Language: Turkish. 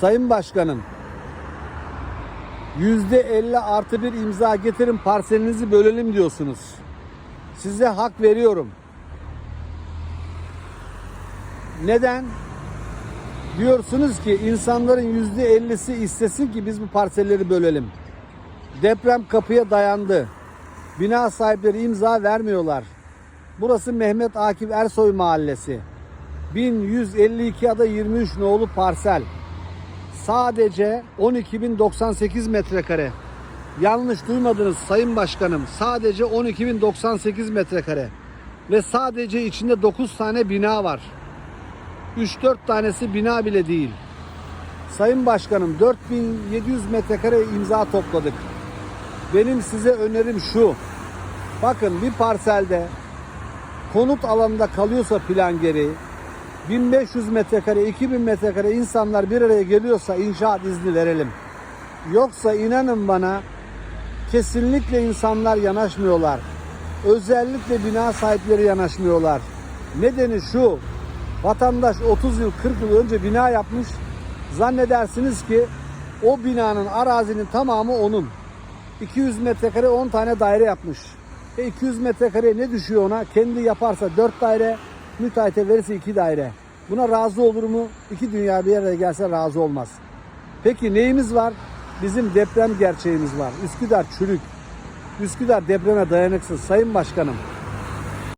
Sayın Başkanım, yüzde 50 artı bir imza getirin parselinizi bölelim diyorsunuz. Size hak veriyorum. Neden? Diyorsunuz ki insanların yüzde 50'si istesin ki biz bu parselleri bölelim. Deprem kapıya dayandı. Bina sahipleri imza vermiyorlar. Burası Mehmet Akif Ersoy Mahallesi. 1152 ada 23 nolu parsel. Sadece 12.098 metrekare. Yanlış duymadınız Sayın Başkanım. Sadece 12.098 metrekare. Ve sadece içinde 9 tane bina var. 3-4 tanesi bina bile değil. Sayın Başkanım 4700 metrekare imza topladık. Benim size önerim şu. Bakın bir parselde konut alanında kalıyorsa plan gereği 1500 metrekare, 2000 metrekare insanlar bir araya geliyorsa inşaat izni verelim. Yoksa inanın bana kesinlikle insanlar yanaşmıyorlar. Özellikle bina sahipleri yanaşmıyorlar. Nedeni şu. Vatandaş 30 yıl 40 yıl önce bina yapmış. Zannedersiniz ki o binanın arazinin tamamı onun. 200 metrekare 10 tane daire yapmış. E 200 metrekare ne düşüyor ona? Kendi yaparsa 4 daire, müteahhite verirse 2 daire. Buna razı olur mu? İki dünya bir araya gelse razı olmaz. Peki neyimiz var? Bizim deprem gerçeğimiz var. Üsküdar çürük. Üsküdar depreme dayanıksız. Sayın Başkanım